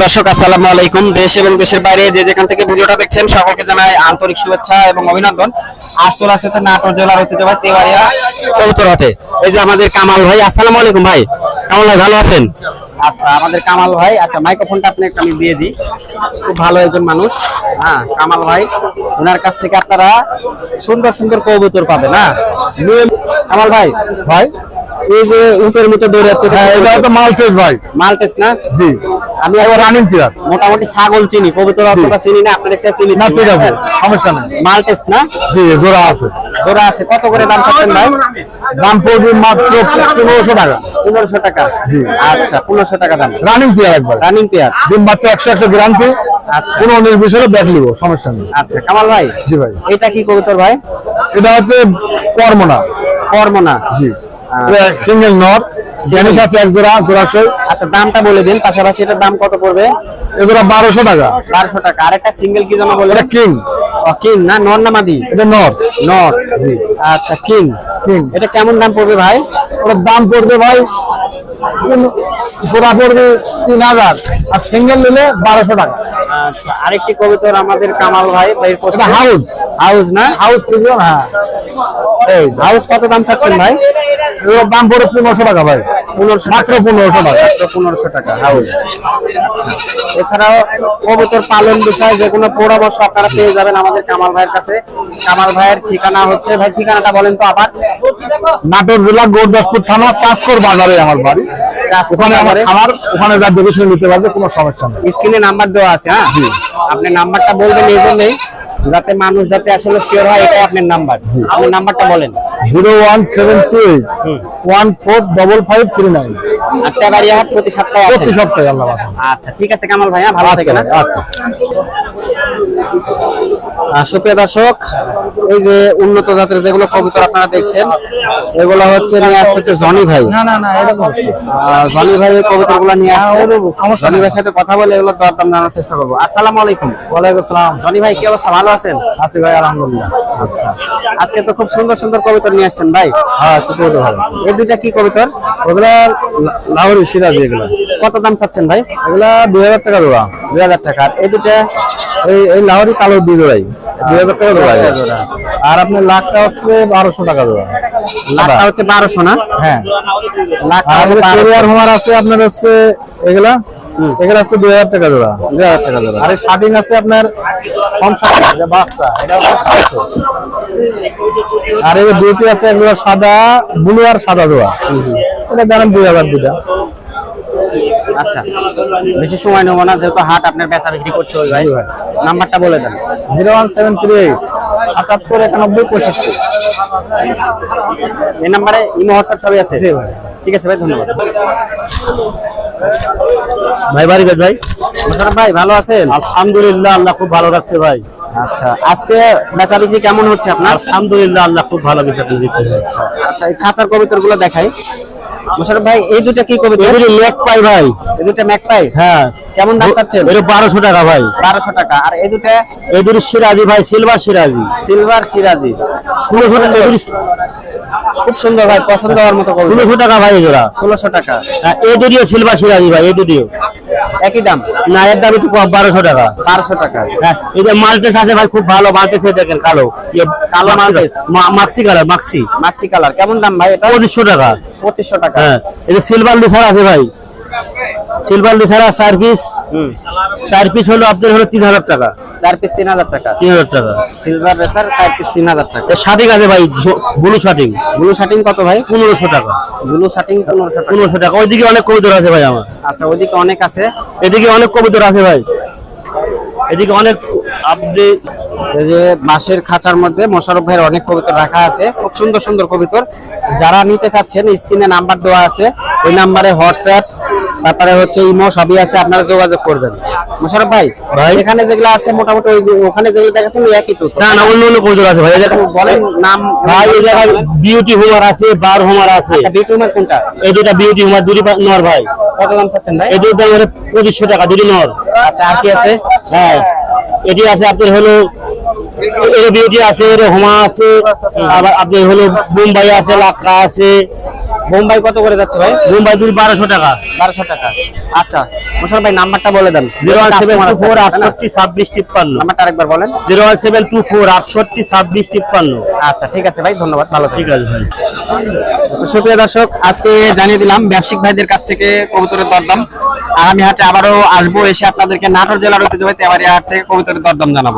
দর্শক আসসালামু আলাইকুম। দেশ এবং দেশের বাইরে যে যেখান থেকে ভিডিওটা দেখছেন সকলকে জানাই আন্তরিক শুভেচ্ছা এবং অভিনন্দন। আজ চলে আসছে নাটোর জেলার ঐতিহ্যবাহী তেওয়ারিয়া কবুতর হাটে। এই যে আমাদের কামাল ভাই আসসালামু আলাইকুম ভাই। কামাল ভাই ভালো আছেন? আচ্ছা আমাদের কামাল ভাই আচ্ছা মাইক্রোফোনটা আপনাকে আমি দিয়ে দিই। খুব ভালো একজন মানুষ। হ্যাঁ কামাল ভাই ওনার কাছ থেকে আপনারা সুন্দর সুন্দর কবুতর পাবেন না? কামাল ভাই ভাই এই যে উটের মতো দৌড়াচ্ছে হ্যাঁ এটা তো মালটেস ভাই। মাল টেস্ট না? জি। আমি রানিং প্লেয়ার মোটামুটি ছাগল চিনি কবুতর অতটা চিনি না আপনাদের কাছে চিনি। না ঠিক আছে সমস্যা নেই। মাল টেস্ট না? জি জোড়া আছে। জোড়া আছে কত করে দাম চাচ্ছেন ভাই? দাম পড়বে মাত্র পনেরোশো টাকা। পনেরোশো টাকা। জি। আচ্ছা পনেরোশো টাকা দাম। রানিং প্লেয়ার একবার। রানিং পেয়ার ডিম বাচ্চা একশো একশো গ্রামকে আচ্ছা। কোনো নির্বিশেষে ব্যাগ নিব সমস্যা নেই। আচ্ছা কামাল ভাই। জি ভাই। এটা কি কবুতর ভাই? এটা হচ্ছে কর্মনা। কর্মনা। জি। সিঙ্গেল নট জ্ঞানিস আছে এক জোড়া জোড়াশয় আচ্ছা দামটা বলে দিন পাশাপাশি এটার দাম কত পড়বে? এ জোড়া বারোশো টাকা। বারোশো টাকা। আর একটা সিঙ্গেল কি জানা বলে? এটা কিং কিং না নর না মাদি? এটা নট নর আচ্ছা কিং কিং এটা কেমন দাম পড়বে ভাই? ওটার দাম পড়বে ভাই জোড়া পড়বে তিন হাজার আর সিঙ্গেল নিলে বারোশো টাকা। আচ্ছা আরেকটি কবুতর আমাদের কামাল ভাই ভাই হাউস হাউস না? হাউস হ্যাঁ। এই হাউস কত দাম চাচ্ছেন ভাই? এগুলোর দাম পড়ে পনেরোশো টাকা ভাই। পনেরোশো মাত্র পনেরোশো টাকা। মাত্র পনেরোশো টাকা হাউস এছাড়াও কবুতর পালন বিষয়ে যে কোনো পরামর্শ আপনারা পেয়ে যাবেন আমাদের কামাল ভাইয়ের কাছে। কামাল ভাইয়ের ঠিকানা হচ্ছে ভাই ঠিকানাটা বলেন তো আবার। নাটোর জেলা গৌরদাসপুর থানা চাষকর বাজারে আমার বাড়ি। ওখানে আমার খাবার ওখানে যা দেখে শুনে নিতে পারবে কোনো সমস্যা নেই। স্ক্রিনে নাম্বার দেওয়া আছে হ্যাঁ? আপনি নাম্বারটা বলবেন এই জন্যই যাতে মানুষ যাতে আসলে শিওর হয় এটাই আপনার নাম্বার। আপনি নাম্বারটা বলেন। Zero one seven two eight one four double five three nine. আর তেবাড়িয়া হাট প্রতি সপ্তাহে প্রতি সপ্তাহে আল্লাহ আচ্ছা ঠিক আছে কামাল ভাইয়া ভালো আচ্ছা থাকেন হ্যাঁ? আচ্ছা। সুপ্রিয় দর্শক এই যে উন্নত জাতের যেগুলো কবুতর আপনারা দেখছেন এগুলো হচ্ছে নিয়ে আসছে হচ্ছে জনি ভাই। জনি ভাই কবুতরগুলো নিয়ে আসছে। জনি ভাইয়ের সাথে কথা বলে এগুলো দরদাম জানার চেষ্টা করব। আসসালামু আলাইকুম। ওয়ালাইকুম আসসালাম জনি ভাই কি অবস্থা? ভালো আছেন? আছি ভাই আলহামদুলিল্লাহ। আচ্ছা। আজকে তো খুব সুন্দর সুন্দর কবুতর নিয়ে আসছেন ভাই। হ্যাঁ তো ভাই এই দুইটা কি কবুতর? ওগুলা লাহোরি সিরাজি এগুলা। কত দাম চাচ্ছেন ভাই? এগুলা দুই হাজার টাকা জোড়া দুই হাজার টাকা। এই দুইটা এই এই লাহোরি কালো দুই জোড়াই। দুই হাজার টাকা জোড়া। আর আপনার লাখটা হচ্ছে বারোশো টাকা জোড়া। লাখটা হচ্ছে বারোশো না? হ্যাঁ। আর হচ্ছে 1200 কোরিয়ার হোমার আছে আপনার হচ্ছে এগুলা? এগুলা দুই হাজার টাকা জোড়া। দুই হাজার টাকা জোড়া। আর শার্টিং আছে আপনার কম শার্টিং এটা এটা হচ্ছে আর এই বিউটি আছে সাদা ব্লু আর সাদা জোড়া। এটা দাম দুই হাজার দুটা আচ্ছা বেশি সময় নেব না যেহেতু হাট আপনার বেচা বিক্রি করতে হবে ভাই। নাম্বারটা বলে দেন। Zero one seven three eight সাতাত্তর একানব্বই পঁয়ষট্টি। এই নাম্বারে ইমো হোয়াটসঅ্যাপ সবই আছে? ভাই। ঠিক আছে ভাই ধন্যবাদ। ভাই বাড়ি ভাই? মোশারফ ভাই ভালো আছেন? আলহামদুলিল্লাহ আল্লাহ খুব ভালো রাখছে ভাই। আচ্ছা আজকে বেচা বিক্রি কেমন হচ্ছে আপনার? আলহামদুলিল্লাহ আল্লাহ খুব ভালো বিচার দিচ্ছে আচ্ছা এই খাঁচার কবিতরগুলো দেখাই। মোশারফ ভাই এই দুটো কি কবিতা? লেক পাই ভাই। এই দুটো ম্যাক পাই হ্যাঁ। কেমন দাম চাচ্ছেন? এটা বারোশো টাকা ভাই। বারোশো টাকা। আর এই দুটা এই দুটো সিরাজি ভাই সিলভার সিরাজি। সিলভার সিরাজি। ষোলোশো টাকা এগুলি খুব সুন্দর ভাই পছন্দ হওয়ার মতো কবিতা। ষোলোশো টাকা ভাই জোড়া ষোলোশো টাকা। হ্যাঁ, এই দুটিও সিলভার সিরাজি ভাই এই দুটিও একই দাম? না এর দাম একটু কম বারোশো টাকা। বারোশো টাকা। হ্যাঁ এই যে মাল্টেস আছে ভাই খুব ভালো মাল্টেস দেখেন কালো। ইয়ে, কালো Maltese. Maxi colour maxi. Maxi colour কেমন দাম ভাই এটা? পঁচিশশো টাকা। পঁচিশশো টাকা। হ্যাঁ এই যে সিলভার লিসার আছে ভাই। সিলভার লিসার চার পিস চার পিস হলো আপনার হলো তিন হাজার টাকা। চার পিস তিন হাজার টাকা। তিন হাজার টাকা। সিলভার রেসার চার পিস তিন হাজার টাকা। শার্টিং আছে ভাই ব্লু শার্টিং ব্লু শার্টিং কত ভাই? পনেরোশো টাকা। ব্লু শার্টিং পনেরোশো টাকা। পনেরোশো টাকা। ওইদিকে অনেক কবুতর আছে ভাই আমার। আচ্ছা ওদিকে অনেক আছে। এদিকে অনেক কবুতর আছে ভাই। এদিকে অনেক আপনি যে বাঁশের খাঁচার মধ্যে মোশারফ ভাইয়ের অনেক কবিতর রাখা আছে। খুব সুন্দর সুন্দর কবিতর। যারা নিতে চাচ্ছেন স্ক্রিনে নাম্বার দেওয়া আছে। ওই নাম্বারে হোয়াটসঅ্যাপ তারপরে হচ্ছে ইমো সবই আছে আপনারা যোগাযোগ করবেন। মোশারফ ভাই ভাই। এখানে যেগুলো আছে মোটামুটি ওই- ওখানে যেগুলো দেখাচ্ছেন একই তো না না অন্য অন্য কবুতর আছে ভাই? বলেন নাম। ভাই এই জায়গায় বিউটি হোমার আছে বার হোমার আছে। আচ্ছা বিটুমের কোনটা? এই দুটা বিউটি হুমার দুটি নর ভাই। কত দাম চাচ্ছেন ভাই? এই দুটো দাম পঁচিশশো টাকা দুটি নর। আচ্ছা আর কি আছে? হ্যাঁ। এটি আছে আপনার হলো এর বিউটি আছে এর হোমা আছে আবার আপনার হলো মুম্বাই আছে লাক্কা আছে। বোম্বাই কত করে যাচ্ছে ভাই? মুম্বাই দুই বারোশো টাকা। বারোশো টাকা। আচ্ছা মোশারফ ভাই নাম্বারটা বলে দেন। Zero one seven two four আটষট্টি ছাব্বিশ তিপ্পান্ন। নাম্বারটা আরেকবার বলেন। Zero one seven two four আটষট্টি ছাব্বিশ তিপ্পান্ন। আচ্ছা ঠিক আছে ভাই ধন্যবাদ ভালো ঠিক আছে ভাই। তো সুপ্রিয় দর্শক আজকে জানিয়ে দিলাম ব্যবসায়িক ভাইদের কাছ থেকে কবুতরের দরদাম। আগামী হাটে আবারও আসব এসে আপনাদেরকে নাটোর জেলার ঐতিহ্যবাহী তেওয়ারিয়া হাট থেকে কবুতরের দরদাম জানাব।